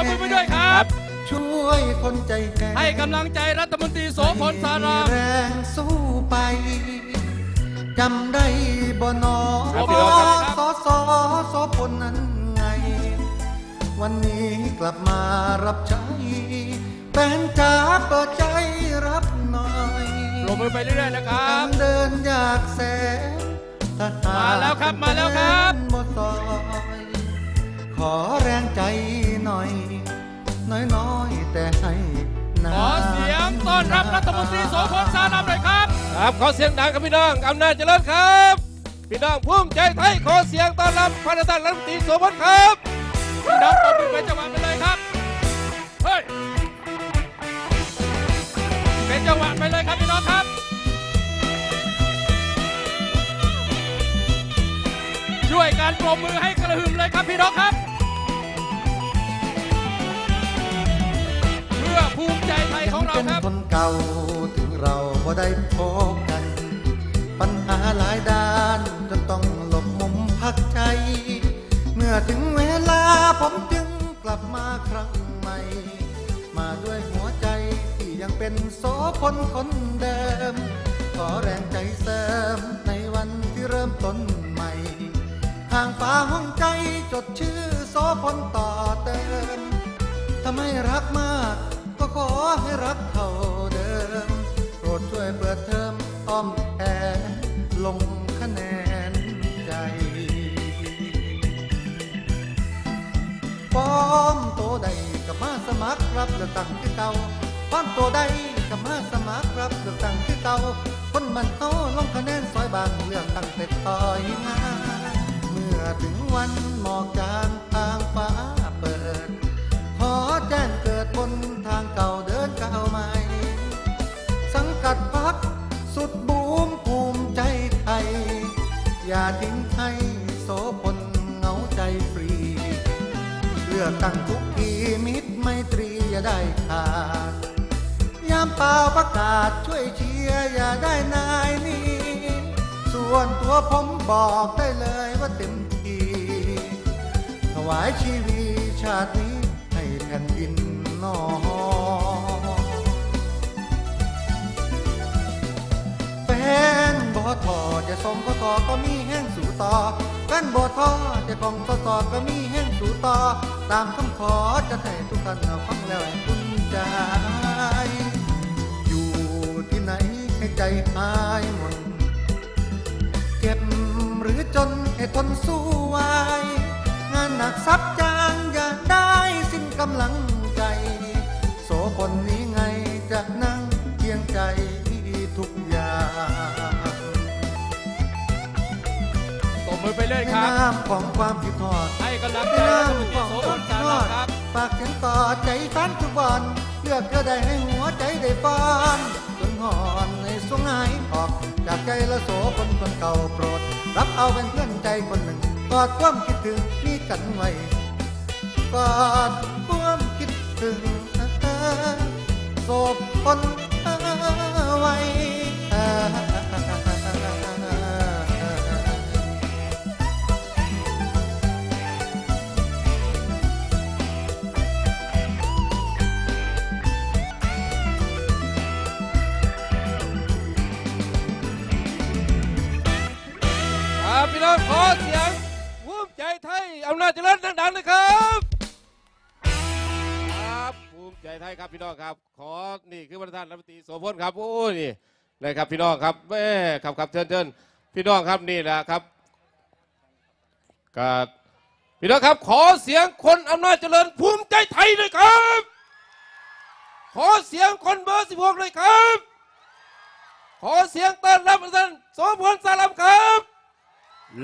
อมือไปด้วยครับ ช่วยคนใจแข็งให้กำลังใจรัฐมนตรีโสพลสารามแรงสู้ไปจำได้บ่นอครับพี่น้องครับสอสอสอพลนั้นไง วันนี้กลับมารับใช้แฟนจ๋าเปิดใจรับหน่อยปรบมือไปเรื่อยๆนะครับเดินอยากแสนถ้หกมาแล้วครับมาแล้วครับเป็นบ่ซอยขอแรงใจหน่อย น้อยๆแต่ให้นาขอเสียงต้อนรับรัฐมนตรีโสพลสารามหน่อยครับ ครับขอเสียงดังครับพี่น้องอำนาจเจริญครับ พี่น้องภูมิใจไทยขอเสียงต้อนรับพระท่านรัฐมนตรีโสพลครับพี่น้องปรบมือเป็นจังหวะไปเลยครับเฮ้ยเป็นจังหวะไปเลยครับพี่น้องครับด้วยการปรบมือให้กระหึ่มเลยครับพี่น้องครับ ของเราเป็นครับคนเก่าถึงเราบ่ได้พบกัน ปัญหาหลายด้านจนต้องหลบมุมพักใจ เมื่อถึงเวลาผมจึงกลับมาครั้งใหม่ มาด้วยหัวใจที่ยังเป็นโสพลคนเดิม ขอแรงใจเสริมในวันที่เริ่มต้นใหม่ทางฟ้าห้องใจจดชื่อโสพลต่อเติมถ้าไม่รักมาก ขอให้รักเท่าเดิม โปรดช่วยเปิดเทอมอ้อมแขนลงคะแนนใจป้อมโตใดกับมาสมัครรับเลือกตั้งที่เก่าป้อมโตใดกับมาสมัครรับเลือกตั้งที่เก่าคนมันเฮาลงคะแนนซอยบางเลือกตั้งเป็ดต่อยงานเมื่อถึงวันหมอกจางทางฟ้า อย่าทิ้งให้โสพลเหงาใจฟรี เลือกตั้งทุกทีมิตรไมตรีอย่าได้ขาด ยามเปล่าประกาศช่วยเชียร์อย่าได้นายนี้ ส่วนตัวผมบอกได้เลยว่าเต็มที่ถวายชีวีชาตินี้ให้แผ่นดินนอ อจะสมก็ทอก็มีแห้งสู่ต่อแฟนบ่ทอจะกองต่อต่อก็มีแห้งสู่ต่อตามคำขอจะให้ทุกท่านเอาฟังแล้วคุณใจอยู่ที่ไหนให้ใจหายหมดเจ็บหรือจนให้ทนสู้ไว้งานหนักซับจ มือไปเลยในครับนามของความผิดทอดให้กำลังในใจรันาฐมมนตขรีองโสคพวามลผิดสาทราอมดครับฝากฉันต่อใจฟันทุกวันเลือกเธอได้ให้หัวใจได้ฟอนจนหอนในสวงหายออก จากใจละโสคนคนเก่าโปรด รับเอาเป็นเพื่อนใจคนหนึ่งกอดความคิดถึงนี่กันไว้กอดความคิดถึงโสคนไว้ ขอเสียงภูมิใจไทยอำนาจเจริญดังๆนะครับครับภูมิใจไทยครับพี่น้องครับ ขอนี่คือประธานรัฐมนตรีโสพลครับโอ้ยนี่นะครับพี่น้องครับแม่ครับครับเชิญเชิญพี่น้องครับนี่แหละครับกับพี่น้องครับ ขอเสียงคนอำนาจเจริญภูมิใจไทยเลยครับ ขอเสียงคนเบอร์สิบหกเลยครับ ขอเสียงต้อนรับท่านโสพลสารามครับ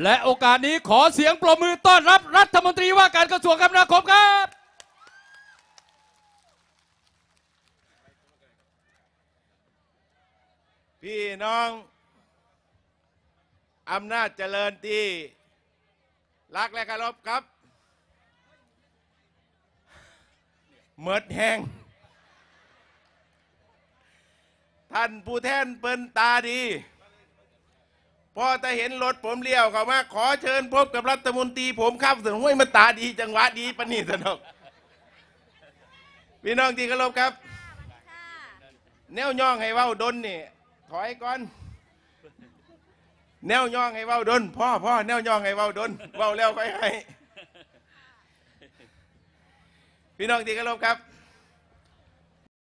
และโอกาสนี้ขอเสียงปรบมือต้อนรับรัฐมนตรีว่าการกระทรวงคมนาคมครับ พี่น้องอำนาจเจริญที่รักและเคารพครับเมิดแหงท่านผู้แทนเปิ้นตาดี พอจะเห็นรถผมเลี้ยวเข้ามาขอเชิญพบกับรัฐมนตรีผมครับสนห้วยมาตาดีจังหวะดีปนีสนกพี่น้องที่เคารพครับ แนวย่องให้เว้าดนนี่ถอยก่อน แนวย่องให้เว้าดนพ่อพ่อแนวย่องให้เว้าดนเว้าแล้วค่อยให้พี่น้องที่เคารพครับ